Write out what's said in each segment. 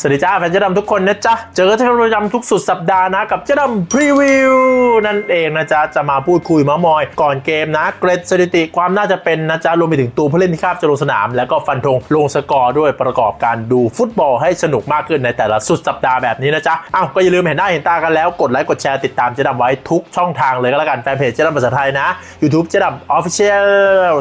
สวัสดีจ้าแฟนเจ๊ดำทุกคนนะจ๊ะ เจอกันที่ประจำทุกสุดสัปดาห์นะ กับเจ๊ดำพรีวิวนั่นเองนะจ๊ะ จะมาพูดคุยมามอย ก่อนเกมนะ เกรดสถิติความน่าจะเป็นนะจ๊ะ รวมไปถึงตัวผู้เล่นที่คาบจะลงสนาม แล้วก็ฟันธงลงสกอร์ด้วยประกอบการดูฟุตบอลให้สนุกมากขึ้นในแต่ละสุดสัปดาห์แบบนี้นะจ๊ะอ้าวก็อย่าลืมเห็นหน้าเห็นตากันแล้วกดไลค์กดแชร์ติดตามเจ๊ดำไว้ทุกช่องทางเลยก็แล้วกันแฟนเพจเจ๊ดำภาษาไทยนะ YouTube เจ๊ดำ Official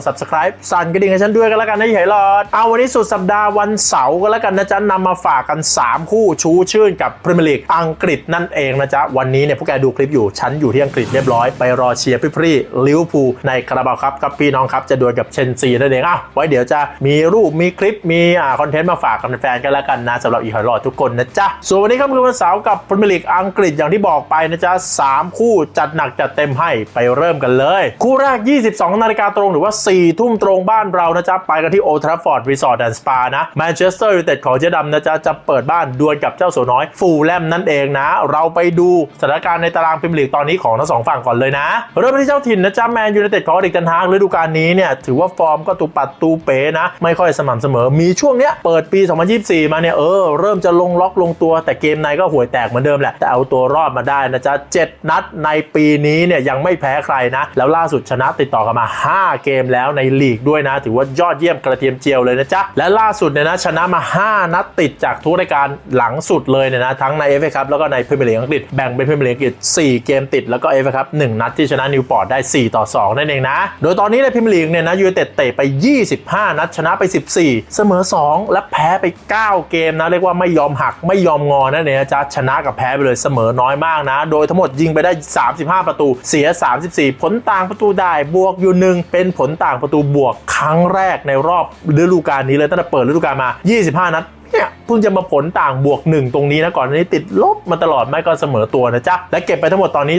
Subscribe สั่นกระดิ่งให้ฉันด้วยกันแล้วกันนะอย่าให้รอดเอาวันนี้สุดสัปดาห์วันเสาร์ก็แล้วกันนะจ๊ะนำมาฝากกัน3 คู่ชูชื่นกับพรีเมียร์ลีกอังกฤษนั่นเองนะจ๊ะ วันนี้เนี่ยพวกแกดูคลิปอยู่ ฉันอยู่ที่อังกฤษเรียบร้อย ไปรอเชียร์พี่พรีลิเวอร์พูลในคาราบาวครับกับพี่น้องครับจะดวลกับเชนซีนั่นเองอะไว้เดี๋ยวจะมีรูปมีคลิปมีอ่าคอนเทนต์มาฝากกับแฟนๆกันแล้วกันนะสำหรับอีหอยรอดทุกคนนะจ๊ะส่วนวันนี้ค่ำคืนวันเสาร์กับพรีเมียร์ลีกอังกฤษอย่างที่บอกไปนะจ๊ะสามคู่จัดหนักจัดเต็มให้ไปเริ่มกันเลย คู่แรก 22นาฬิกาตรงหรือว่า 4 ทุ่มตรงบ้านเรานะจ๊ะไปกันที่โอทราฟอร์ดรีสอร์ทแอนด์สปานะแมนเชสเตอร์ยูไนเต็ดของเจ๊ดำนะจ๊ะจะเปิดบ้านดวลกับเจ้าสัวน้อย ฟูลแลมนั่นเองนะ เราไปดูสถานการณ์ในตารางพรีเมียร์ลีกตอนนี้ของทั้งสองฝั่งก่อนเลยนะ เริ่มที่เจ้าถิ่นนะจ๊ะแมนยูไนเต็ดของอดิกตันฮากฤดูกาลนี้เนี่ยถือว่าฟอร์มก็ตุปัดตูเป๋นะ ไม่ค่อยสม่ำเสมอมีช่วงเนี้ยเปิดปี 2024 มาเนี่ยเออเริ่มจะลงล็อกลงตัวแต่เกมในก็ห่วยแตกเหมือนเดิมแหละแต่เอาตัวรอดมาได้นะจ๊ะ7นัดในปีนี้เนี่ยยังไม่แพ้ใครนะ แล้วล่าสุดชนะติดต่อกันมา 5 เกมแล้วในลีกด้วยนะ ถือว่ายอดเยี่ยมกระเทียมเจียวเลยนะจ๊ะและล่าสุดเนี่ยนะชนะมา 5 นัดติดจากทุกรายการหลังสุดเลยเนี่ยนะทั้งใน FA ครับแล้วก็ในพรีเมียร์ลีกอังกฤษแบ่งเป็นพรีเมียร์ลีกอังกฤษ4 เกมติดแล้วก็ FA ครับ1นัดที่ชนะนิวปอร์ตได้ 4 ต่อ 2 นั่นเองนะ โดยตอนนี้ในพรีเมียร์ลีกเนี่ยนะยูไนเต็ดเตะไป 25 นัดชนะไป 14 เสมอ 2 และแพ้ไป 9 เกมนะเรียกว่าไม่ยอมหักไม่ยอมงอนั่นเองนะจ๊ะชนะกับแพ้ไปเลยเสมอน้อยมากนะ โดยทั้งหมดยิงไปได้ 35 ประตูเสีย 34 ผลต่างประตูได้บวกอยู่หนึ่งเป็นผลต่างประตูบวกครั้งแรกในรอบฤดูกาลนี้เลยตั้งแต่เปิดฤดูกาลมา 25 นัด เนี่ยเพิ่งจะมาผลต่างบวก 1 ตรงนี้นะก่อนนี้ติดลบมาตลอดไม่ก็เสมอตัวนะจ๊ะ และเก็บไปทั้งหมดตอนนี้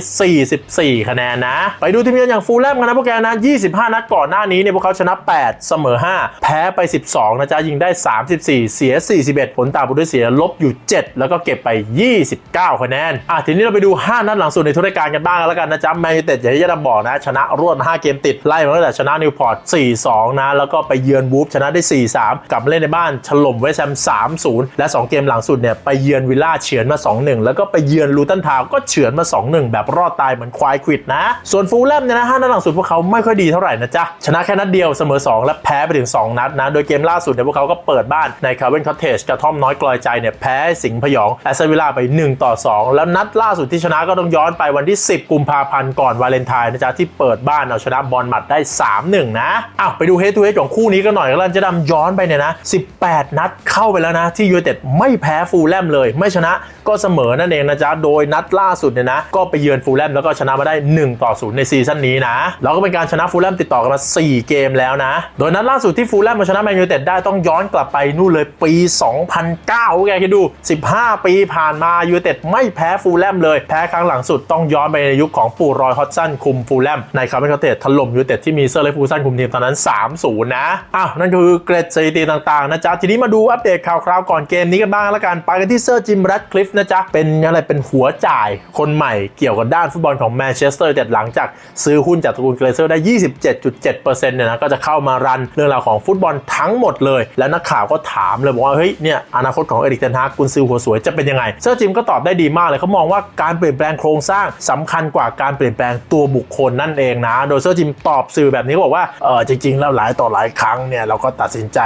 44 คะแนนนะ ไปดูทีมเยือนอย่างฟูลแลมกันนะพวกแกนะ 25 นัดก่อนหน้านี้เนี่ยพวกเขาชนะ 8 เสมอ 5 แพ้ไป 12 นะจ๊ะ ยิงได้ 34 เสีย 41 ผลต่างประตูเสียลบอยู่ 7 แล้วก็เก็บไป 29 คะแนนอะทีนี้เราไปดู 5 นัดหลังสุดในทุรายการกันบ้างแล้วกันนะจ๊ะแมนยูเต็ดอย่างที่จะบอกนะชนะรวด5เกมติดไล่มาตั้งแต่ชนะนิวพอร์ต 4-2 นะแล้วก็ไปเยือนวูฟชนะได้ 4-3 กลับมาเล่นในบ้านถล่มเวสต์แฮม3-0 และ 2 เกมหลังสุดเนี่ยไปเยือนวิลล่าเฉือนมา 2-1 แล้วก็ไปเยือนลูตันทาวก็เฉือนมา 2-1 แบบรอดตายเหมือนควายควิดนะ ส่วนฟูลแลมเนี่ยนะห้านัดหลังสุดพวกเขาไม่ค่อยดีเท่าไหร่นะจ๊ะ ชนะแค่นัดเดียวเสมอ 2 และแพ้ไปถึง 2 นัดนะ โดยเกมล่าสุดเนี่ยพวกเขาก็เปิดบ้านในคาร์เวนคอเทจกระท่อมน้อยกลอยใจเนี่ยแพ้สิงห์พยองแอสตันวิลล่าไป 1 ต่อ 2 แล้วนัดล่าสุดที่ชนะก็ต้องย้อนไปวันที่ 10 กุมภาพันธ์ก่อนวาเลนไทน์นะจ๊ะที่เปิดบ้านเอาชนะบอลหมัดได้ 3-1 นะอ้าวไปดูเฮดทูเฮดของคู่นี้กันหน่อยก็แล้วจะดำย้อนไปเนี่ยนะ 18 นัดเข้าไปแล้วนะที่ยูไนเต็ดไม่แพ้ฟูลแลมเลย ไม่ชนะก็เสมอนั่นเองนะจ๊ะโดยนัดล่าสุดเนี่ยนะก็ไปเยือนฟูลแลมแล้วก็ชนะมาได้ 1 ต่อ 0 ในซีซั่นนี้นะแล้วก็เป็นการชนะฟูลแลมติดต่อกันมา 4 เกมแล้วนะ โดยนัดล่าสุดที่ฟูลแลมมาชนะแมนยูไนเต็ดได้ต้องย้อนกลับไปนู่นเลยปี 2009แกคิดดู 15 ปีผ่านมายูไนเต็ดไม่แพ้ฟูลแลมเลยแพ้ครั้งหลังสุดต้องย้อนไปในยุคของปูรอยฮอตสันคุมฟูลแลมในคาร์เมนคาเตถล่มยูไนเต็ดที่มีเซอร์เลฟฟูลสันคุมทีมตอนนั้น 3-0 นะอ้าวนั่นคือเกรดสถิติต่างๆนะจ๊ะทีนี้มาดูอัปเดตข่าวคราวก่อนเกมนี้กันบ้างแล้วกันไปกันที่เซอร์จิมแรดคลิฟนะจ๊ะ เป็นอะไรเป็นหัวจ่ายคนใหม่เกี่ยวกับด้านฟุตบอลของแมนเชสเตอร์ยูไนเต็ดหลังจากซื้อหุ้นจากตระกูลเกรเซอร์ได้ 27.7%เนี่ยนะก็จะเข้ามารันเรื่องราวของฟุตบอลทั้งหมดเลย แล้วนักข่าวก็ถามเลยบอกว่าเฮ้ยเนี่ยอนาคตของเอริกเทนฮากกุนซือหัวสวยจะเป็นยังไงเซอร์จิมก็ตอบได้ดีมากเลยเขามองว่าการเปลี่ยนแปลงโครงสร้างสำคัญกว่าการเปลี่ยนแปลงตัวบุคคลนั่นเองนะ โดยเซอร์จิมตอบสื่อแบบนี้ก็บอกว่าเออจริงๆแล้วหลายต่อหลายครั้งเนี่ยเราก็ตัดสินใจ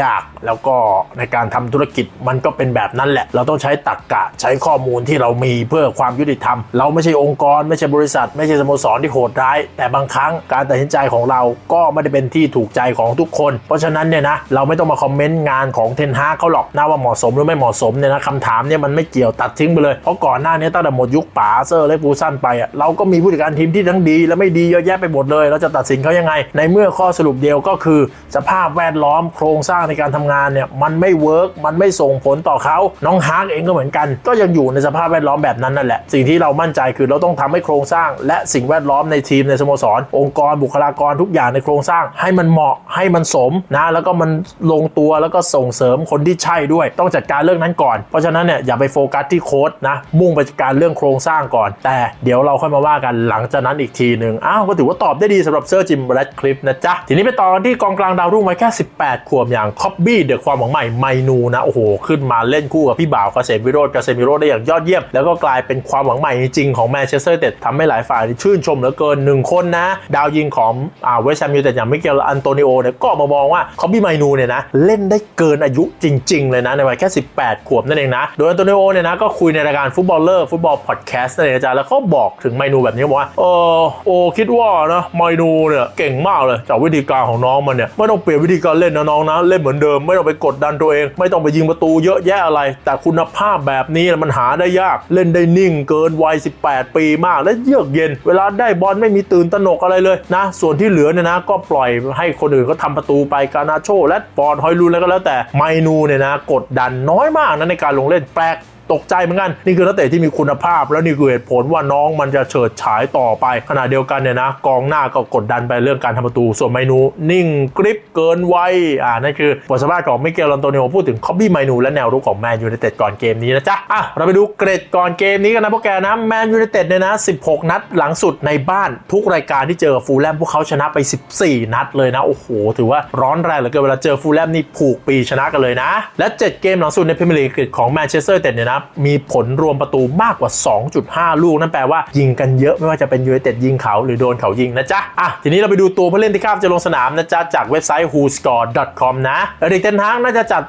ยากๆ แล้วก็ในการทำธุรกิจมันก็เป็นแบบนั้นแหละ เราต้องใช้ตรรกกะใช้ข้อมูลที่เรามีเพื่อความยุติธรรม เราไม่ใช่องค์กร ไม่ใช่บริษัท ไม่ใช่สโมสรที่โหดร้าย แต่บางครั้งการตัดสินใจของเราก็ไม่ได้เป็นที่ถูกใจของทุกคน เพราะฉะนั้นเนี่ยนะเราไม่ต้องมาคอมเมนต์งานของเทนฮาเขาหรอกนะว่าเหมาะสมหรือไม่เหมาะสมเนี่ยนะคำถามเนี่ยมันไม่เกี่ยวตัดทิ้งไปเลยเพราะก่อนหน้านี้ตั้งแต่หมดยุคป๋าเซอร์และปูซันไปอะเราก็มีผู้จัดการทีมที่ทั้งดี และไม่ดีเยอะแยะไปหมดเลย เราจะตัดสินเขายังไง ในเมื่อข้อสรุปเดียวก็คือ สภาพแวดล้อมโครงสร้างในการทำงานเนี่ยมันไม่เวิร์กมันไม่ส่งผลต่อเขาน้องฮาร์กเองก็เหมือนกัน ก็ยังอยู่ในสภาพแวดล้อมแบบนั้นนั่นแหละ สิ่งที่เรามั่นใจคือเราต้องทำให้โครงสร้าง และสิ่งแวดล้อมในทีมในสโมสร องค์กรบุคลากรทุกอย่างในโครงสร้าง ให้มันเหมาะให้มันสมนะแล้วก็มันลงตัวแล้วก็ส่งเสริมคนที่ใช่ด้วย ต้องจัดการเรื่องนั้นก่อน เพราะฉะนั้นเนี่ยอย่าไปโฟกัสที่โค้ดนะมุ่งไปจัดการเรื่องโครงสร้างก่อน แต่เดี๋ยวเราค่อยมาว่ากันหลังจากนั้นอีกทีหนึ่งอ้าวก็ถือว่าตอบได้ดีสำหรับเซอร์จิมแรดคลิฟนะจ๊ะทีนี้ไปต่อที่กองกลางดาวรุ่งวัยแค่ 18 ขวบอย่างคอบบี้เดอะความหวังใหม่ไมนูนูนะโอ้โหขึ้นมาเล่นคู่กับพี่บ่าวเกษมวิโรจน์เกษมวิโรจน์ได้อย่างยอดเยี่ยม แล้วก็กลายเป็นความหวังใหม่จริงของแมนเชสเตอร์ยูไนเต็ดทำให้หลายฝ่ายชื่นชมเหลือเกินหนึ่งคนนะ ดาวยิงของอ่าเวสต์แฮมยูไนเต็ดอย่างมิเกลอันโตนิโอเนี่ยก็มามองว่าคอบบี้ไมนูเนี่ยนะเล่นได้เกินอายุจริง ๆ เลยนะในวัยแค่ 18 ขวบนั่นเองนะ โดยอันโตนิโอเนี่ยนะก็คุยในรายการฟุตบอลเลอร์ฟุตบอลพอดแคสต์นั่นเองอาจารย์แล้วเขาบอกถึงไมนูแบบนี้บอกว่าเออโอคิดว่านะไมนูเนี่ยเก่งมากเลยจากวิธีการของน้องมันเนี่ยไม่ต้องเปลี่ยนวิธีการเล่นนะน้องนะเล่นเหมือนเดิมไม่ต้องไปกดดันตัวเองไม่ต้องไปยิงประตูเยอะแยะอะไร แต่คุณภาพแบบนี้มันหาได้ยากเล่นได้นิ่งเกินวัย 18 ปีมากและเยือกเย็น เวลาได้บอลไม่มีตื่นตระหนกอะไรเลยนะ ส่วนที่เหลือเนี่ยนะ ก็ปล่อยให้คนอื่นเขาทำประตูไปกานาโชและบอนฮอยลูนแล้วก็แล้วแต่ไมนูเนี่ยนะ กดดันน้อยมากนะในการลงเล่นแปลก ตกใจเหมือนกัน นี่คือนักเตะที่มีคุณภาพ แล้วนี่คือเหตุผลว่าน้องมันจะเฉิดฉายต่อไปขณะเดียวกันเนี่ยนะ กองหน้าก็กดดันไปเรื่องการทำประตู ส่วนไมนูนิ่งกริปเกินวัยอ่านั่นคือบทสัมภาษณ์ของมิเกลลอนโตนิโอพูดถึงคอบบี้ไมนูและแนวรุกของแมนยูไนเต็ดก่อนเกมนี้นะจ๊ะอะเราไปดูเกรดก่อนเกมนี้กันนะพวกแกนะแมนยูไนเต็ดเนี่ยนะ 16 นัดหลังสุดในบ้านทุกรายการที่เจอฟูลแลมพวกเขาชนะไป 14 นัดเลยนะโอ้โหถือว่าร้อนแรงเหลือเกินเวลาเจอฟูลแลมนี่ผูกปีชนะกันเลยนะ และ 7 เกมหลังสุดในพรีเมียร์ลีกของแมนเชสเตอร์เต็ดเนี่ยนะมีผลรวมประตูมากกว่า 2.5 ลูกนั่นแปลว่ายิงกันเยอะไม่ว่าจะเป็นยูไนเต็ดยิงเขาหรือโดนเขายิงนะจ๊ะอะทีนี้เราไปดูตัวผู้เล่นที่คาดจะลงสนามนะจ๊ะจากเว็บไซต์ whoscore.com นะเอริกเทนฮากน่าจะจัด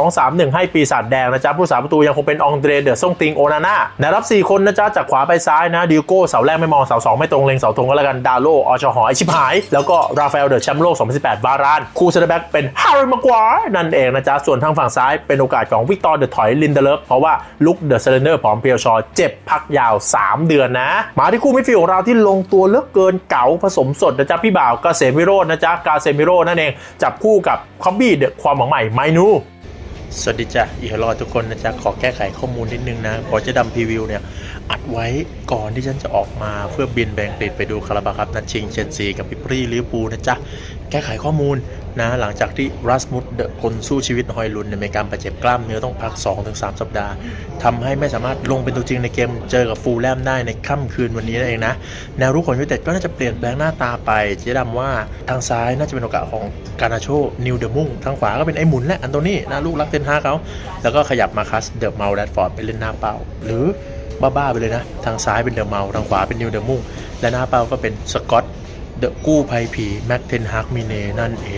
4-2-3-1 ให้ปีศาจแดงนะจ๊ะผู้สาประตูยังคงเป็นองเดรเดอร์ซ่งติงโอนาน่าแนวรับ 4 คนนะจ๊ะจากขวาไปซ้ายนะดิโก้เสาแรกไม่มองเสา2ไม่ตรงเล็งเสาธงก็แล้วกันดาโลอชหอไอชิบหาย แล้วก็ราฟาเอลเดอร์แชมป์โลก 2018 บาราน คู่เซนเตอร์แบ็กเป็นฮาร์ริมากวานั่นเองนะจ๊ะส่วนทางฝั่งซ้ายเป็นโอกาสของวิกตอร์เดอะถอยลินเดเลฟเพราะว่าลุกเดอะเซเลนเดอร์ผอมเพรียวชอเจ็บพักยาว 3 เดือนนะ มาที่คู่มิดฟิลด์ของเราที่ลงตัวเลือกเกินเก๋าผสมสดนะจ๊ะพี่บ่าวกาเซมิโรจน์นะจ๊ะกาเซมิโรนั่นเองจับคู่กับคอบบี้เดอะความหวังใหม่ไมนูสวัสดีจ้ะอีกรอทุกคนนะจ๊ะ ขอแก้ไขข้อมูลนิดนึงนะพอจะดำพรีวิวเนี่ย อัดไว้ก่อนที่ฉันจะออกมาเพื่อบินแบงกฤษไปดูคาราบาครับนัดชิงเชนซีกับพิปรีลิเวอร์พูลนะจ๊ะ แก้ไขข้อมูลนะหลังจากที่รัสมุดเดคนสู้ชีวิตฮอยลุนเนี่ยมีการบาดเจ็บกล้ามเนื้อต้องพัก 2-3 สัปดาห์ทำให้ไม่สามารถลงเป็นตัวจริงในเกมเจอกับฟูลแลมได้ในค่ำคืนวันนี้นั่นเองนะ แนวรุกของยูเต็ดก็น่าจะเปลี่ยนแปลงหน้าตาไปเจ๊ดำว่าทางซ้ายน่าจะเป็นโอกาสของกานาโชนิวเดมุงทางขวาก็เป็นไอ้หมุนและอันโตนี่นะลูกรักเทนฮาเขาแล้วก็ขยับมาคัสเดอะเมลแรดฟอร์ดไปเล่นหน้าเป้าหรือบ้าๆไปเลยนะ ทางซ้ายเป็นเดอะเมลทางขวาเป็นนิวเดมุงและหน้าเป้าก็เป็นสกอต เดอะกู้ภัยผีแม็กเทนฮากมิเนนั่นเอ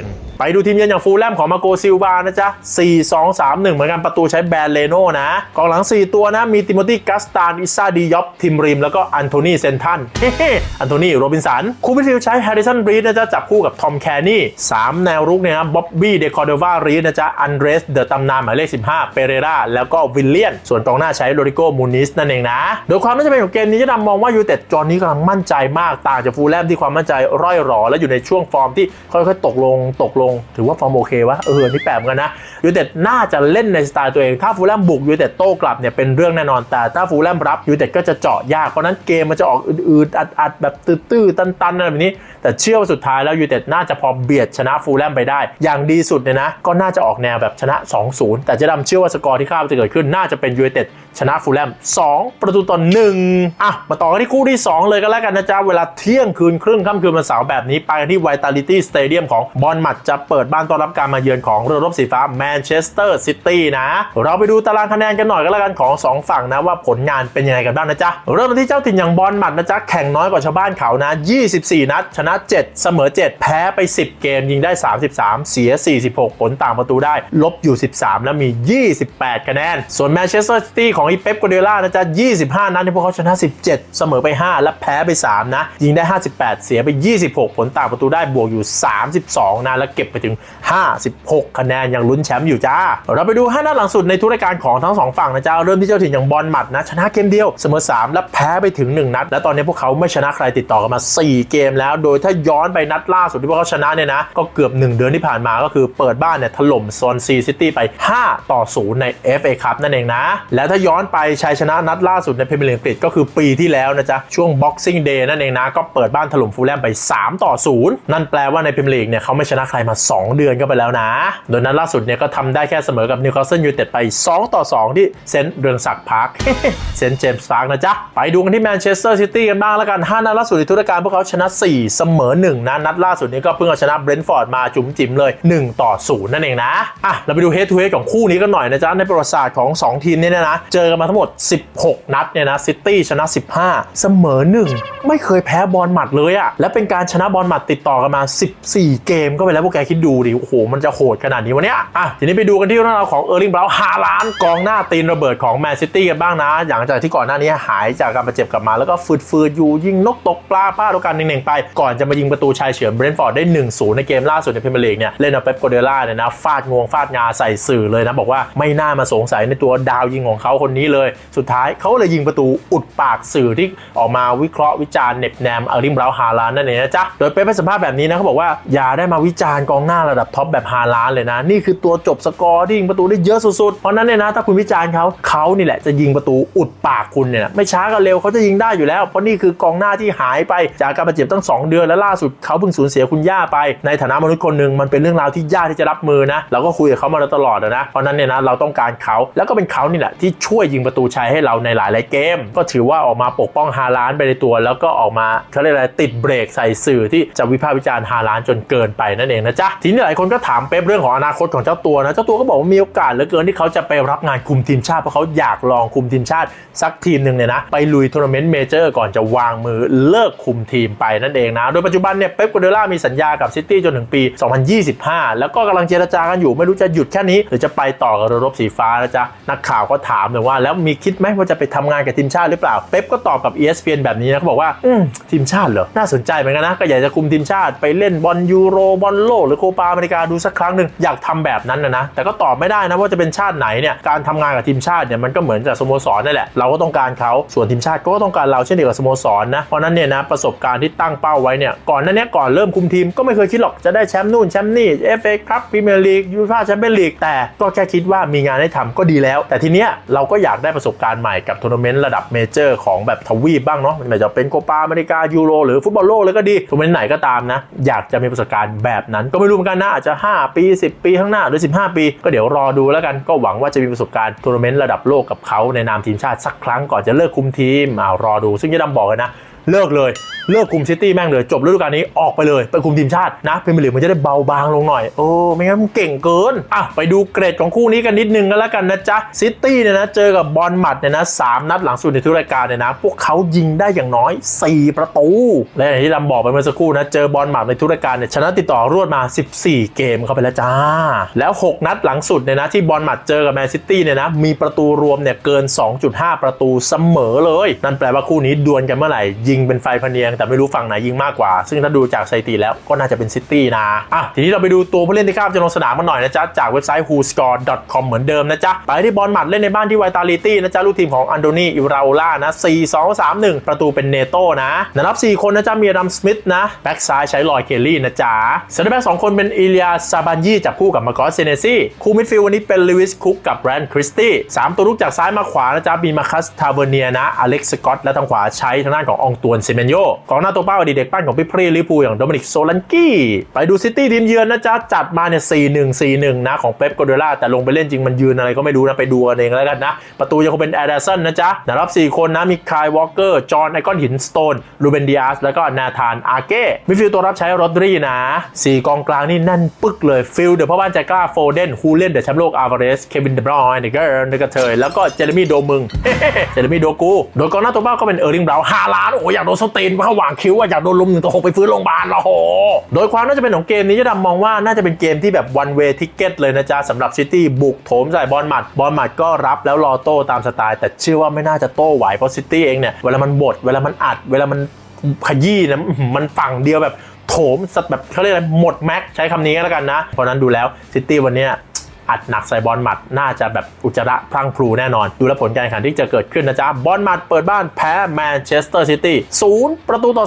ง ไปดูทีมเยือนอย่างฟูลแลมของมาโกซิลวานะจ๊ะ 4 2 3 1 เหมือนกันประตูใช้แบรนเลโน่นะกองหลัง 4 ตัวนะ มีติโมธีกัสตานอิซาดียอปทิมริม แล้วก็อันโทนีเซนทันเฮ้ๆอันโทนีโรบินสันคูมิฟิลใช้แฮร์ริสันบรีดนะจ๊ะ จับคู่กับทอมแคนนี่ 3 แนวรุกเนี่ยนะบ๊อบบี้เดคอเดวารีดนะจ๊ะ อันเดรสเดอะตำนานหมายเลข 15 เปเรราแล้วก็วิลเลียน ส่วนกองหน้าใช้โรดิโกมูนิสนั่นเองนะ โดยความน่าจะเป็นของเกมนี้จะนำมองว่ายูเต็ดจอนนี้กำลังมั่นใจมากต่างจากฟูลแลมที่ความมั่นใจร่อยหรอและอยู่ในช่วงฟอร์มที่ค่อยๆตกลงตกลงถือว่าฟอร์มโอเควะเออนี่แปลกเหมือนกันนะยูเต็ดน่าจะเล่นในสไตล์ตัวเอง ถ้าฟูลแลมบุกยูเต็ดโต้กลับเนี่ยเป็นเรื่องแน่นอนแต่ถ้าฟูลแลมรับยูเต็ดก็จะเจาะยากเพราะนั้นเกมมันจะออกอืดๆอัดๆแบบตื้อๆตันๆอะไรแบบนี้ แต่เชื่อว่าสุดท้ายแล้วยูเต็ดน่าจะพอเบียดชนะฟูลแลมไปได้ อย่างดีสุดเนี่ยนะก็น่าจะออกแนวแบบชนะ 2-0 แต่เจะดำเชื่อว่าสกอร์ที่คาดว่าจะเกิดขึ้นน่าจะเป็นยูเต็ด ชนะฟูลแลม2 ประตูต่อ1อะ มาต่อกันที่คู่ที่ 2 เลยก็แล้วกันนะจ๊ะ เวลาเที่ยงคืนครึ่งค่ำคืนวันเสาร์แบบนี้ ไปกันที่ Vitality Stadium ของบอลมัดจะเปิดบ้านต้อนรับการมาเยือนของเรือรบสีฟ้าแมนเชสเตอร์ซิตี้นะ เราไปดูตารางคะแนนกันหน่อยก็แล้วกันของ 2 ฝั่งนะว่าผลงานเป็นยังไงกันบ้างนะจ๊ะ เริ่มที่เจ้าถิ่นอย่างบอลมัดนะจ๊ะแข่งน้อยกว่าชาวบ้านเขานะ 24 นัด ชนะ 7 เสมอ 7 แพ้ไป 10 เกมยิงได้ 33 เสีย 46 ผลต่างประตูได้ ลบอยู่ 13 แล้วมี 28 คะแนน ส่วนแมนเชสเตอร์ซิตี้ของของอีเป๊ปกัวเดล่านะจ๊ะ 25 นัดที่พวกเขาชนะ 17 เสมอไป 5 และแพ้ไป 3 นะ ยิงได้ 58 เสียไป 26 ผลต่างประตูได้บวกอยู่ 32 นะและเก็บไปถึง 56 คะแนนยังลุ้นแชมป์อยู่จ้า เราไปดู 5 นัดหลังสุดในทุกรายการของทั้ง 2 ฝั่งนะจ๊ะ เริ่มที่เจ้าถิ่นอย่างบอลหมัดนะ ชนะเกมเดียวเสมอ 3 และแพ้ไปถึง 1 นัด และตอนนี้พวกเขาไม่ชนะใครติดต่อกันมา 4 เกมแล้ว โดยถ้าย้อนไปนัดล่าสุดที่พวกเขาชนะเนี่ยนะก็เกือบ 1 เดือนที่ผ่านมาก็คือเปิดบ้านเนี่ยถล่มโซนซีซิตี้ไป 5 ต่อ 0 ใน FA คัพนั่นเองนะ แล้วถ้าย้อนย้อนไปชัยชนะนัดล่าสุดในพรีเมียร์ลีกอังกฤษก็คือปีที่แล้วนะจ๊ะ ช่วง Boxing Day นั่นเองนะ ก็เปิดบ้านถล่มฟูลแลมไป 3 ต่อ 0 นั่นแปลว่าในพรีเมียร์ลีกเนี่ยเขาไม่ชนะใครมา 2 เดือนก็ไปแล้วนะ โดยนัดล่าสุดเนี่ยก็ทำได้แค่เสมอกับนิวคาสเซิลยูไนเต็ดไป 2 ต่อ 2 ที่เซนต์เรืองศักดิ์พาร์คเซนต์เจมส์พาร์คนะจ๊ะ ไปดูกันที่แมนเชสเตอร์ซิตี้กันบ้างแล้วกันห้านัดล่าสุดในทุรการพวกเขาชนะ 4 เสมอ1นะนัดล่าสุดนี้ก็เพิ่งเอาชนะเบรนท์ฟอร์ดมาจุ๋มจิ๋มเลย 1 ต่อ 0 นั่นเองนะอะเราไปดูเฮดทูเฮดของคู่นี้กันหน่อยนะจ๊ะในประวัติศาสตร์ของ 2 ทีมเนี่ยนะเจอกันมาทั้งหมด 16 นัดเนี่ยนะซิตี้ชนะ 15 เสมอ 1 ไม่เคยแพ้บอลหมัดเลยอะและเป็นการชนะบอลหมัดติดต่อกันมา 14 เกมก็ไปแล้วพวกแกคิดดูดิ โอ้โห มันจะโหดขนาดนี้วะเนี่ยอะทีนี้ไปดูกันที่เรื่องราวของเออร์ลิงบราวน์ฮาลานกองหน้าตีนระเบิดของแมนซิตี้กันบ้างนะ หลังจากที่ก่อนหน้านี้หายจากการบาดเจ็บกลับมาแล้วก็ฟืดๆอยู่ยิงนกตกปลาป้าตัวกันหนึ่งๆไป ก่อนจะมายิงประตูชายเฉือนเบรนท์ฟอร์ดได้ 1-0 ในเกมล่าสุดในพรีเมียร์ลีกเนี่ยเล่นเอาเป๊ปโกเดล่าเนี่ยนะฟาดงวงฟาดงาใส่สื่อเลยนะบอกว่าไม่น่ามาสงสัยในตัวดาวยิงของเขาคนนี้เลย สุดท้ายเขาเลยยิงประตูอุดปากสื่อที่ออกมาวิเคราะห์วิจารณ์เน็บแนมออร์ลิงบราวฮาลานนั่นเองนะจ๊ะ โดยเป๊ปให้สัมภาษณ์แบบนี้นะเขาบอกว่าอย่าได้มาวิจารณ์กองหน้าระดับท็อปแบบฮาลานเลยนะ นี่คือตัวจบสกอร์ที่ยิงประตูได้เยอะสุดๆ เพราะนั้นเนี่ยนะถ้าคุณวิจารณ์เขาเขานี่แหละจะยิงประตูอุดปากคุณเนี่ยนะไม่ช้าก็เร็วเขาจะยิงได้อยู่แล้ว เพราะนี่คือกองหน้าที่หายไปจากการบาดเจ็บตั้ง 2 เดือนและล่าสุดเขาเพิ่งสูญเสียคุณย่าไป ในฐานะมนุษย์คนหนึ่งมันเป็นเรื่องราวที่ยากที่จะรับมือนะเราก็คุยกับเขามาตลอดนะเพราะนั้นเนี่ยนะเราต้องการเขาแล้วก็เป็นเขานี่แหละที่ช่วยยิงประตูชัยให้เราในหลายๆเกม ก็ถือว่าออกมาปกป้องฮาลานไปในตัว แล้วก็ออกมาเขาเรียกอะไรติดเบรกใส่สื่อที่จะวิพากษ์วิจารณ์ฮาลานจนเกินไปนั่นเองนะจ๊ะทีนี้หลายคนก็ถามเป๊ปเรื่องของอนาคตของเจ้าตัวนะเจ้าตัวก็บอกว่ามีโอกาสเหลือเกินที่เขาจะไปรับงานคุมทีมชาติเพราะเขาอยากลองคุมทีมชาติสักทีมหนึ่งเนี่ยนะไปลุยทัวร์นาเมนต์เมเจอร์ก่อนจะวางมือเลิกคุมทีมไปนั่นเองนะ โดยปัจจุบันเนี่ยเป๊ปกัวเดล่ามีสัญญากับซิตี้จนถึงปี 2025 แล้วก็กำลังเจรจากันอยู่ไม่รู้จะหยุดแค่นี้หรือจะไปต่อกับเรือรบสีฟ้านะจ๊ะนักข่าวก็ถามเลยว่าแล้วมีคิดไหมว่าจะไปทำงานกับทีมชาติหรือเปล่า เป๊ปก็ตอบกับ ESPN แบบนี้นะเขาบอกว่าอืมทีมชาติเหรอ น่าสนใจเหมือนกันนะ ก็อยากจะคุมทีมชาติไปเล่นบอลยูโรบอลโลกหรือโคปาอเมริกาดูสักครั้งหนึ่งอยากทำแบบนั้นนะนะ แต่ก็ตอบไม่ได้นะว่าจะเป็นชาติไหนเนี่ยการทำงานกับทีมชาติเนี่ยมันก็เหมือนกับสโมสรนั่นแหละเราก็ต้องการเขาส่วนทีมชาติก็ต้องการเราเช่นเดียวกับสโมสรนะเพราะนั้นเนี่ยนะประสบการณ์ที่ตั้งเป้าไว้เนี่ยก่อนหน้านี้ก่อนเริ่มคุมทีมก็ไม่เคยคิดหรอกจะได้แชมป์นู่นแชมป์นี่เอฟเอครับพรีเมียร์ลีกยูฟ่าแชมเปี้ยนลีกแต่ก็แค่คิดว่ามีงานให้ทำก็ดีแล้ว แต่ทีเนี้ยเราก็อยากได้ประสบการณ์ใหม่กับทัวร์นาเมนต์ระดับเมเจอร์ของแบบทวีปบ้างเนาะไม่ว่าจะเป็นโคปาอเมริกายูโรหรือฟุตบอลโลกเลยก็ดีทัวร์นาเมนต์ไหนก็ตามนะ อยากจะมีประสบการณ์แบบนั้น ก็ไม่รู้เหมือนกันนะอาจจะ 5 ปี 10 ปีข้างหน้าหรือ 15 ปี ก็เดี๋ยวรอดูแล้วกันก็หวังว่าจะมีประสบการณ์ทัวร์นาเมนต์ระดับโลกกับเขาในนามทีมชาติสักครั้งก่อนจะเลิกคุมทีมอ่ารอดูซึ่งยะดำบอกเลยนะ เลิกเลยเลิกคุมซิตี้แม่งเลยจบฤดูกาลนี้ออกไปเลยไปคุมทีมชาตินะพรีเมียร์ลีกมันจะได้เบาบางลงหน่อยโอ้ไม่งั้นมันเก่งเกินอะไปดูเกรดของคู่นี้กันนิดนึงกันแล้วกันนะจ๊ะซิตี้เนี่ยนะเจอกับบอลหมัดเนี่ยนะสามนัดหลังสุดในทุกรายการเนี่ยนะ พวกเขายิงได้อย่างน้อย 4 ประตู และอย่างที่ลำบอกไปเมื่อสักครู่นะเจอบอลหมัดในทุกรายการเนี่ยชนะติดต่อรวดมา 14 เกมเข้าไปแล้วจ้า แล้ว 6 นัดหลังสุดเนี่ยนะที่บอลหมัดเจอกับแมนซิตี้เนี่ยนะมีประตูรวมเนี่ยเกิน 2.5 ประตูเสมอเลย นั่นแปลว่าคู่นี้ดวลกันเมื่อไหร่ยิงเป็นไฟพเนียง แต่ไม่รู้ฝั่งไหนยิงมากกว่า ซึ่งถ้าดูจากสถิติแล้วก็น่าจะเป็นซิตี้นะอะทีนี้เราไปดูตัวผู้เล่นที่ข้ามจะลงสนามกันหน่อยนะจ๊ะจากเว็บไซต์ whoscore.com เหมือนเดิมนะจ๊ะไปที่บอลหมัดเล่นในบ้านที่ Vitality นะจ๊ะลูกทีมของอันโดนีอิราโอล่านะ4 2 3 1 ประตูเป็นเนโต้นะนะครับ 4 คนนะจ๊ะมีดัมสมิธนะแบ็กซ้ายใช้ลอยเคลลี่นะจ๊ะเซนเตอร์แบ็กสองคนเป็นอิเลียซาบันยี่จับคู่กับมาร์กอสเซเนซี่คู่มิดฟิลด์วันนี้เป็นลิวิสคุกกับแบรนด์คริสตี้สามตัวลุกจากซ้ายมาขวานะจ๊ะมีมาคัสทาเวเนียนะอเล็กซ์สกอตและทางขวาใช้ทางด้านขององตวนเซเมนโยกองหน้าตัวเป้าอดีตเด็กปั้นของพี่พรีลิปูอย่างโดมินิกโซลันกี้ไปดูซิตี้ทีมเยือนนะจ๊ะ จัดมาเนี่ย4 1 4 1นะของเป๊ปโกเดล่าแต่ลงไปเล่นจริงมันยืนอะไรก็ไม่รู้นะ ไปดูกันเองแล้วกันนะ ประตูยังคงเป็นแอดเดสันนะจ๊ะนะครับ4คนนะ มีคายวอลเกอร์ จอห์นไอคอนหินสโตนลูเบนดิอาสแล้วก็นาธานอาเก้มิฟิลตัวรับใช้โรดรีนะ4กองกลางนี่แน่นปึ๊กเลยฟิลเดอร์พ่อบ้านใจกล้าโฟเดนฮูเล่นเดอะแชมป์โลกอาร์วาเรสเควินเดบรอยน์เดอะเกิร์ลเดอะกระเทยแล้วก็เจเรมี่โดมึงเจเรมี่โดกูโดยกองหน้าตัวเป้าก็เป็นเออร์ลิงบราวน์ฮาลานโอ้อยากโดนสเตนเข้าหว่างคิ้วอะอยากโดนลุมหนึ่งต่อหกไปฟื้นโรงพยาบาลโอ้โห โดยความน่าจะเป็นของเกมนี้จะดำมองว่าน่าจะเป็นเกมที่แบบ one way ticket เลยนะจ๊ะสำหรับซิตี้บุกโถมใส่บอลหมัดบอลหมัดก็รับแล้วรอโต้ตามสไตล์ แต่เชื่อว่าไม่น่าจะโต้ไหวเพราะซิตี้เองเนี่ยเวลามันบดเวลามันอัดเวลามันขยี้นะมันฝั่งเดียวแบบโถมสัตว์แบบเขาเรียกอะไรหมดแม็กใช้คำนี้ก็แล้วกันนะ เพราะนั้นดูแล้วซิตี้วันเนี้ย อัดหนักใส่บอลหมัดน่าจะแบบอุจจาระพลังพลูแน่นอน ดูแลผลการแข่งขันที่จะเกิดขึ้นนะจ๊ะ บอลหมัดเปิดบ้านแพ้แมนเชสเตอร์ซิตี้ศูนย์ประตูต่อ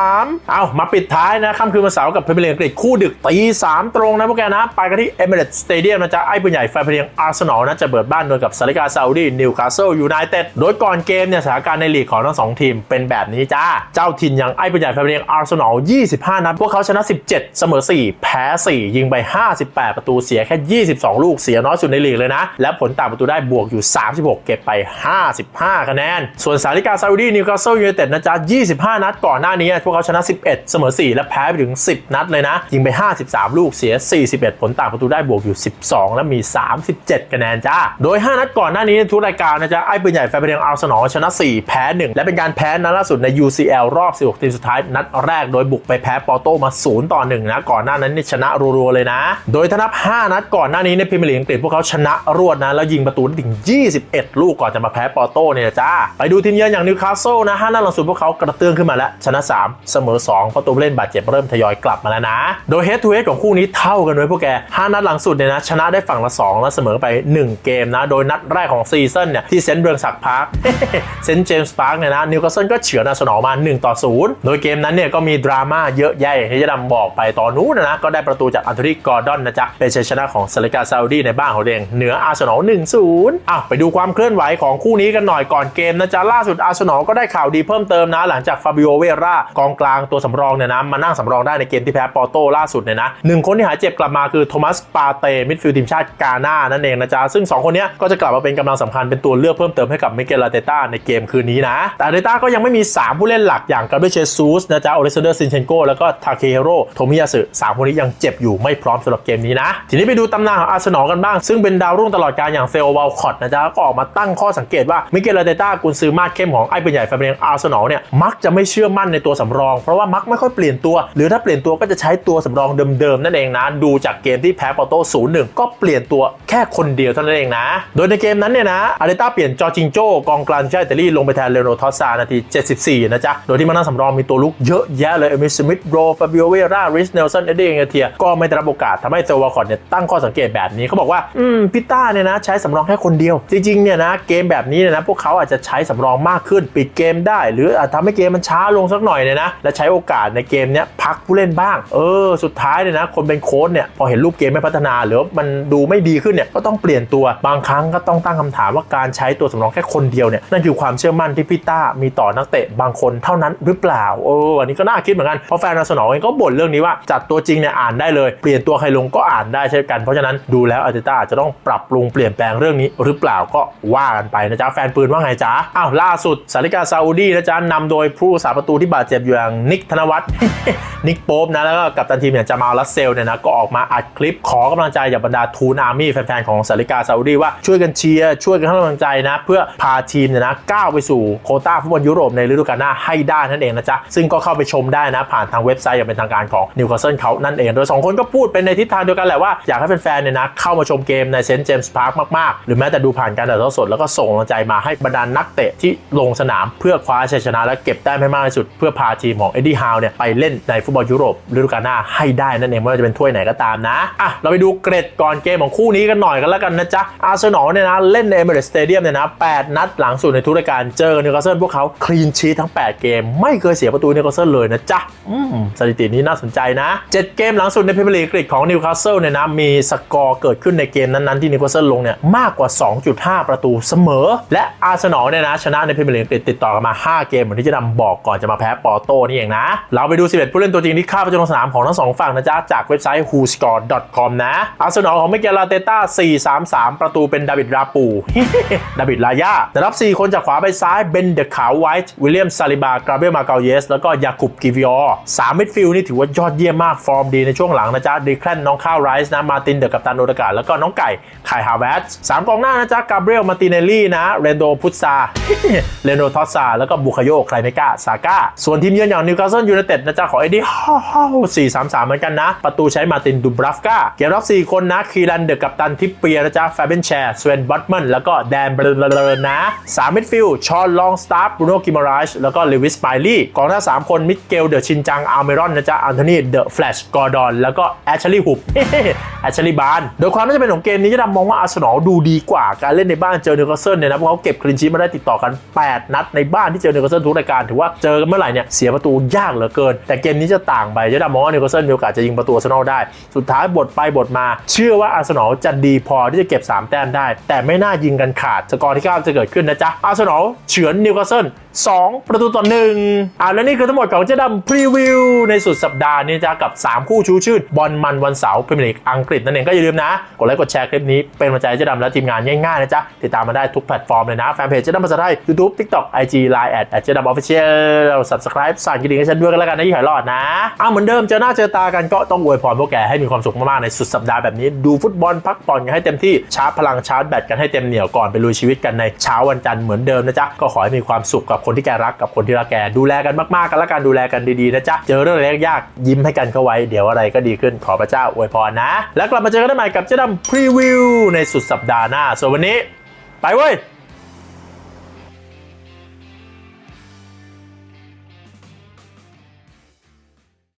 3 เอามาปิดท้ายนะค่ำคืนวันเสาร์กับพรีเมียร์ลีกอังกฤษคู่ดึกตี3ตรงนะพวกแกนะ ไปกันที่เอเมเรตสเตเดียมนะจ๊ะ ไอ้ปืนใหญ่แฟนเพลงอาร์เซนอลนะจะเปิดบ้านโดยกับซาลิกาซาอุดีนิวคาสเซิลยูไนเต็ดโดยก่อนเกมเนี่ยสถานการณ์ในลีกของทั้งสองทีมเป็นแบบนี้จ้าเจ้าถิ่นอย่างไอ้ปืนใหญ่แฟนเพลงอาร์เซนอล25 นัดพวกเขาชนะ 17 เสมอ 4 แพ้ 4 ยิงไป 58 ประตูเสียแค่ 22ลูกเสียน้อยสุดในลีกเลยนะ และผลต่างประตูได้บวกอยู่ 36 เก็บไป 55 คะแนน ส่วนสาริกาซาอุดีนิวคาสเซิลยูไนเต็ดนะจ๊ะ 25 นัดก่อนหน้านี้ พวกเขาชนะ 11 เสมอ 4 และแพ้ไปถึง 10 นัดเลยนะ ยิงไป 53 ลูกเสีย 41 ผลต่างประตูได้บวกอยู่ 12 และมี 37 คะแนนจ้า โดย 5 นัดก่อนหน้านี้ทุกรายการนะจ๊ะไอ้ปืนใหญ่แฟนเพลงอาร์เซนอลชนะ 4 แพ้ 1 และเป็นการแพ้นัดล่าสุดใน UCL รอบ 16 ทีมสุดท้ายนัดแรกโดยบุกไปแพ้ปอร์โตมา 0 ต่อ 1 นะ ก่อนหน้านั้นนี่ชนะรัวๆเลยนะ โดยถ้านับ 5 นัดก่อนหน้านี้ในพรีเมียร์ลีกอังกฤษพวกเขาชนะรวดนะ แล้วยิงประตูได้ถึง 21 ลูกก่อนจะมาแพ้ปอร์โตเนี่ยจ้า ไปดูทีมเยือนอย่างนิวคาสเซิลนะ5นัดหลังสุดพวกเขากระเตื้องขึ้นมาแล้ว ชนะ 3 เสมอ2เพราะตัวเล่นบาดเจ็บเริ่มทยอยกลับมาแล้วนะ โดย head to head ของคู่นี้เท่ากันเลยพวกแก5นัดหลังสุดเนี่ยนะชนะได้ฝั่งละ 2 แล้วเสมอไป 1 เกมนะ โดยนัดแรกของซีซั่นเนี่ยที่เซนต์เบิร์งสักพาร์คเซนต์เจมส์พาร์คเนี่ยนะนิวคาสเซิลก็เฉือนอาร์เซนอลมา1ต่อ0โดยเกมนั้นเนี่ยก็มีดราม่าเยอะแยะที่จะนำบอกไปตอนนู้นนะก็ได้ประตูจากอันโทนีกอร์ดอนนะจ๊ะเป็นชัยชนะของซาลิกาซาอุดีในบ้านของเองเหนืออาร์เซนอล1-0อ้าวไปดูความเคลื่อนไหวของคู่นี้กันหน่อยก่อนเกมนะจ๊ะล่าสุดอาร์เซนอลก็ได้ข่าวดีเพิ่มเติมนะ หลังจากฟาบิโอเวร่ากองกลางตัวสำรองเนี่ยนะมานั่งสำรองได้ในเกมที่แพ้ปอร์โตล่าสุดเนี่ยนะหนึ่งคนที่หายเจ็บกลับมาคือโทมัสปาเต้มิดฟิลด์ทีมชาติกาหน้านั่นเองนะจ๊ะซึ่งสองคนนี้ก็จะกลับมาเป็นกำลังสำคัญเป็นตัวเลือกเพิ่มเติมให้กับมิเกลลาเตต้าในเกมคืนนี้นะ แต่เตต้าก็ยังไม่มี 3 ผู้เล่นหลักอย่างกาเบรียลเชซูสนะจ๊ะโอเลซานเดอร์ซินเชนโกแล้วก็ทาเคฮิโร่โทมิยาสึสามคนนี้ยังเจ็บอยู่ไม่พร้อมสำหรับเกมนี้นะทีนี้ไปดูตำนานของอาร์เซนอลกันบ้าง ซึ่งเป็นดาวรุ่งตลอดการอย่างเซลวาลคอตนะจ๊ะก็ออกมาตั้งข้อสังเกตว่ามิเกลลาเตต้ากุนซือมาดเข้มของไอ้เป็นใหญ่แฟนเพลงอาร์เซนอลเนี่ยมักจะไม่เชื่อมั่นในตัวสำรอง เพราะว่ามักไม่ค่อยเปลี่ยนตัว หรือถ้าเปลี่ยนตัวก็จะใช้ตัวสำรองเดิมๆนั่นเองนะ ดูจากเกมที่แพ้ปอร์โต้0-1ก็เปลี่ยนตัวแค่คนเดียวเท่านั้นเองนะ โดยในเกมนั้นเนี่ยนะอาร์เตต้าเปลี่ยนจอจิงโจ้กองกลางทีมชาติอิตาลีลงไปแทนเลโนทอสซานาที 74 นะจ๊ะ โดยที่มานั่งสำรองมีตัวลุกเยอะแยะเลยเอมิสมิธโรฟาบิโอเวราริสเนลสันเอเดงเทียก็ไม่ได้รับโอกาสทำให้เซลวาคอร์ดเนี่ยตั้งข้อสังเกตแบบนี้เขาบอกว่า อืมพิต้าเนี่ยนะใช้สำรองแค่คนเดียว จริงๆเนี่ยนะเกมแบบนี้เนี่ยนะพวกเขาอาจจะใช้สำรองมากขึ้น ปิดเกมได้ หรืออาจทำให้เกมมันช้าลงสักหน่อยเนี่ยนะและใช้โอกาสในเกมเนี้ยพักผู้เล่นบ้าง เออ สุดท้ายเนี่ยนะ คนเป็นโค้ชเนี่ยพอเห็นรูปเกมไม่พัฒนาหรือว่ามันดูไม่ดีขึ้นเนี่ยก็ต้องเปลี่ยนตัวบางครั้งก็ต้องตั้งคำถามว่าการใช้ตัวสำรองแค่คนเดียวเนี่ยนั่นคือความเชื่อมั่นที่พิต้ามีต่อนักเตะบางคนเท่านั้นหรือเปล่าเอออันนี้ก็น่าคิดเหมือนกันเพราะแฟนอาร์เซนอลเองก็บ่นเรื่องนี้ว่าจัดตัวจริงเนี่ยอ่านได้เลย เปลี่ยนตัวใครลงก็อ่านได้เช่นกันเพราะฉะนั้นดูแล้วอาร์เตต้าอาจจะต้องปรับปรุงเปลี่ยนแปลงเรื่องนี้หรือเปล่าก็ว่ากันไปนะจ๊ะแฟนปืนว่าไงจ๊ะอ้าวล่าสุดสาริกาซาอุดีนะจ๊ะนำโดยผู้สาประตูที่บาดเจ็บอยู่อย่างนิกธนวัฒน์นิกโป๊ปนะแล้วก็กัปตันทีมอย่างจามาลลัสเซลเนี่ยนะก็ออกมาอัดคลิปขอกำลังใจจากบรรดาทูนอาร์มี่แฟนๆของสาริกาซาอุดีว่าช่วยกันเชียร์ช่วยกันให้กำลังใจนะ เพื่อพาทีมเนี่ยนะก้าวไปสู่โคต้าฟุตบอลยุโรปในฤดูกาลหน้าให้ได้นั่นเองนะจ๊ะซึ่งก็เข้าไปชมได้นะ ผ่านทางเว็บไซต์อย่างเป็นทางการของนิวคาสเซิลเขานั่นเอง โดยสองคนก็พูดเป็นในทิศทางเดียวกันแหละว่าอยากให้แฟนๆเนี่ยนะเข้ามาชมเกมในเซนต์เจมส์พาร์คมาก ๆ หรือแม้แต่ดูผ่านการถ่ายทอดสดแล้วก็ส่งกำลังใจมาให้บรรดานักเตะที่ลงสนามเพื่อคว้าชัยชนะและเก็บแต้มให้มากที่สุด เพื่อพาทีมของเอ็ดดี้ฮาวเนี่ยไปเล่นในฟุตบอลยุโรปฤดูกาลหน้าให้ได้นั่นเองไม่ว่าจะเป็นถ้วยไหนก็ตามนะอะเราไปดูเกรดก่อนเกมของคู่นี้กันหน่อยกันแล้วกันนะจ๊ะอาร์เซนอลเนี่ยนะเล่นในเอเมเรสสเตเดียมเนี่ยนะ8นัดหลังสุดในทุกรายการเจอนิวคาสเซิลพวกเขาคลีนชีททั้ง 8 เกม ไม่เคยเสียประตูนิวคาสเซิลเลยนะจ๊ะอืมสถิตินี้น่าสนใจนะ 7 เกมหลังสุดในพรีเมียร์ลีกของนิวคาสเซิลเนี่ยนะมีสกอร์เเกิดขึ้นในเกมนั้นๆที่นิวคาสเซิลลงเนี่ยมากกว่า 2.5 ประตูเสมอ และอาร์เซนอลเนี่ยนะชนะในพรีเมียร์ลีกติดต่อกันมา 5 เกมเหมือนที่จะนำบอกก่อนจะมาแพ้ปอร์โตนี่เองนะ เราไปดู 11 ผู้เล่นตัวจริงที่ข้าประจำลงสนามของทั้งสองฝั่งนะจ๊ะ จากเว็บไซต์ whoscore.com นะ อาร์เซนอลของมิเกลลาเตต้า 4-3-3 ประตูเป็นดาวิดราปูดาวิดลาย่าแต่รับ 4 คนจากขวาไปซ้ายเบนเดขาวไวท์วิลเลียมซาลิบากราเบลมาเกาเยสแล้วก็ยาคุบกิวิออร์สามมิดฟิลด์นี่ถือว่ายอดเยี่ยมมากฟอร์มดีในช่วงหลังนะจ๊ะดีแคลนน้องข้าวไรส์นะมาตินเดอะกัปตันโอากาแล้วก็น้องไก่ไคายฮาวเวตสามกองหน้านะจ๊ะกาเบรียลมาติเนลลี่นะเรนโดพุตซาเรนโดทอสซาแล้วก็บุคโยไคลเมกาซาก้าส่วนทีมเยือนอย่างนิวคาสเซิลยูไนเต็ดนะจ๊ะของเอ็ดดี้ฮ่าวสี่สามสามเหมือนกันนะ ประตูใช้มาตินดูบราฟกาเกมรับ4คนนะคีรันเดอะกัปตันทิปเปียนะจ๊ะแฟเบนแชร์สเวนบัตมันแล้วก็แดนเบลอนะสามมิดฟิลด์ชอนลองสตาร์บรูโนกิมารชแล้วก็เลวิสไมลี่กองหน้า3คนมิเกลเดอะชินจังอัลเมรอนนะจ๊ะอันโทนีเดอะแฟลชกอร์ดอนแล้วก็แอชลีย์ฮุบแอชลีย์บานโดยความน่าจะเป็นของเกมนี้จะดำมองว่าอาร์เซนอลดูดีกว่าการเล่นในบ้านเจอเนวคาสเซิลเนี่ยนะเพราะเขาเก็บคลีนชีทมาได้ติดต่อกัน 8 นัดในบ้านที่เจอเนวคาสเซิลทุกรายการถือว่าเจอกันเมื่อไหร่เนี่ยเสียประตูยากเหลือเกิน แต่เกมนี้จะต่างไปจะดำมองว่าเนวคาสเซิลมีโอกาสจะยิงประตูอาร์เซนอลได้ สุดท้ายบทไปบทมา เชื่อว่าอาร์เซนอลจะดีพอที่จะเก็บ 3 แต้มได้ แต่ไม่น่ายิงกันขาดสกอร์ที่กำลังจะเกิดขึ้นนะจ๊ะอาร์เซนอลเฉือนนิวคาสเซิล2 ประตูต่อหนึ่งอ่าและนี่คือทั้งหมดของเจ๊ดำพรีวิวในสุดสัปดาห์นี้จ้ะกับ 3 คู่ชูชื่นบอลมันวันเสาร์พรีเมียร์ลีกอังกฤษนั่นเองก็อย่าลืมนะกดไลค์กดแชร์คลิปนี้เป็นกำลังใจให้เจ๊ดำและทีมงานง่ายๆนะจ๊ะ ติดตามมาได้ทุกแพลตฟอร์มเลยนะ แฟนเพจเจ๊ดำภาษาไทย YouTube TikTok IG Line แอดเจ๊ดำออฟฟิเชียล Subscribe สั่นกระดิ่งให้ฉันด้วยกันแล้วกันนะยี่หอยรอดนะอ้าวเหมือนเดิมเจอหน้าเจอตากันก็ต้องอวยพรพวกแกให้มีความสุขมากๆในสุดสัปดาห์แบบนี้ดูฟุตบอลพักผ่อนกันให้เต็มที่ชาร์จพลังชาร์จแบตกันให้เต็มเหนียวก่อนไปลุยชีวิตกันในเช้าวันจันทร์เหมือนเดิมนะจ๊ะก็ขอให้มีความสุขกับคนที่แกรักกับคนที่รักแกดูแลกันมากๆกันล้วกันดูแลกันดีๆนะจ๊ะเจอเรื่องอะไรยากๆยิ้มให้กันเข้าไว้เดี๋ยวอะไรก็ดีขึ้นขอพระเจ้าอวยพรนะ แล้วกลับมาเจอกันได้ใหม่กับเจ๊ดำพรีวิวในสุดสัปดาห์หน้าส่วนวันนี้ ไปเว้ย